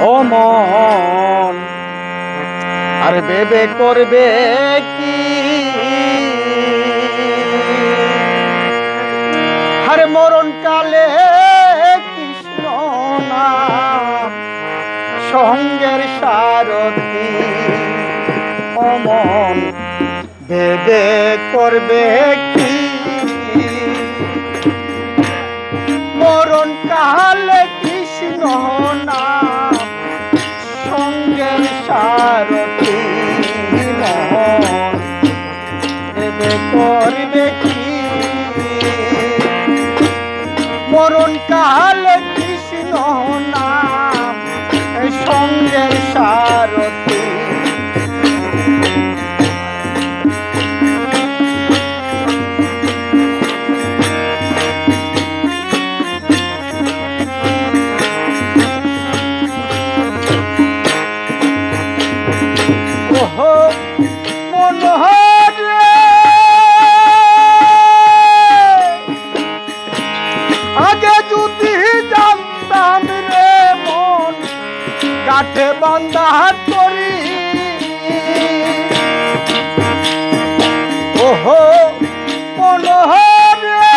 ও মন আর বেবে করবে কি? আরে মরণ কালে কৃষ্ণ সঙ্গের সারথি অমন। বেবে করবে কি? করবে কি মরণ কাঠে বান্ধা করি। ওহো, মনোহরে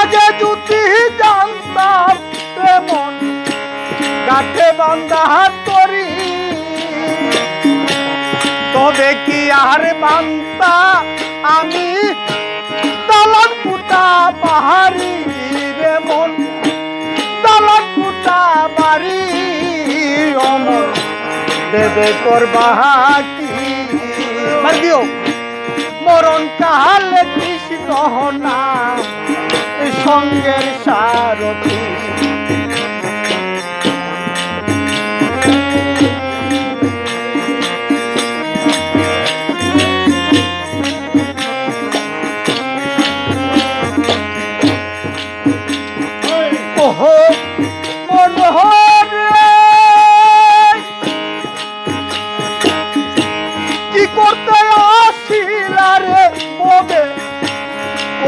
আগে যদি জানতাম রে মন, কাঠে বান্ধা করি। তবে কি আর বান্তা, আমি দালান পুতা পাহাড়ি করবা কি মার দিও মরণ কালে কৃষ্ণ না। সঙ্গের সারথী।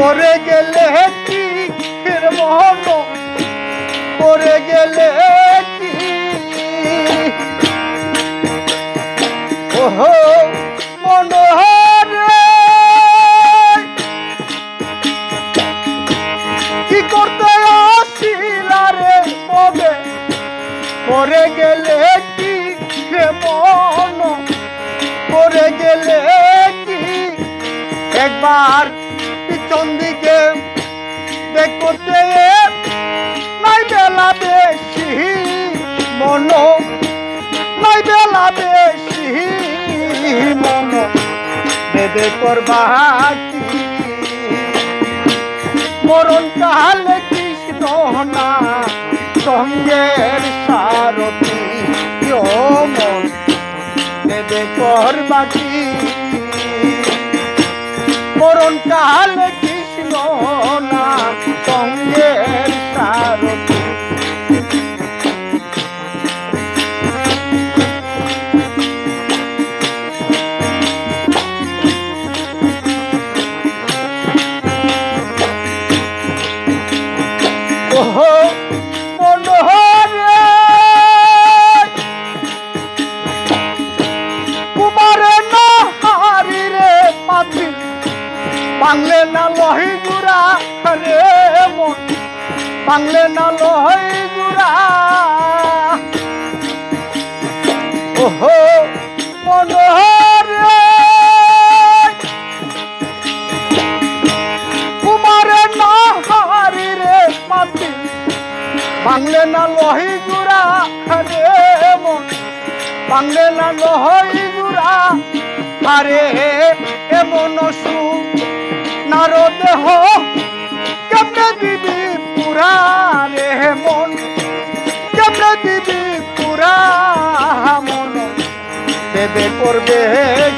করে গেলে কি ফের মন করে গেলে কি? ওহো, মনোহর কি করতে আসিলা রে করে গেলে কি মন করে গেলে কি? একবার পিছন দিকে দেখতে নাই বেলা বেশি, মন নাই বেলা বেশি, মন বেদে করবা কি মরণ কালে কৃষ্ণ না, সঙ্গের মন দেবে কর বাকি মরণ কালে কৃষ্ণ বাংলে না লহি গুড়া ওহো, মনোহরে কুমারে না হারি রে পাতি বাংলে না লহি গুড়া রে মন। বাংলে না লহি গুড়া আরে এমন সু নার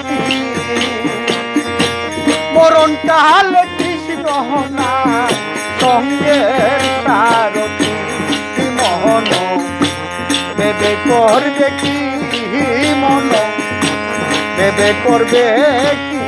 কি মরণ তাহলে কৃষ্ণ না সঙ্গে তারতি মহন দেবে করবে কি মন? দেবে করবে কি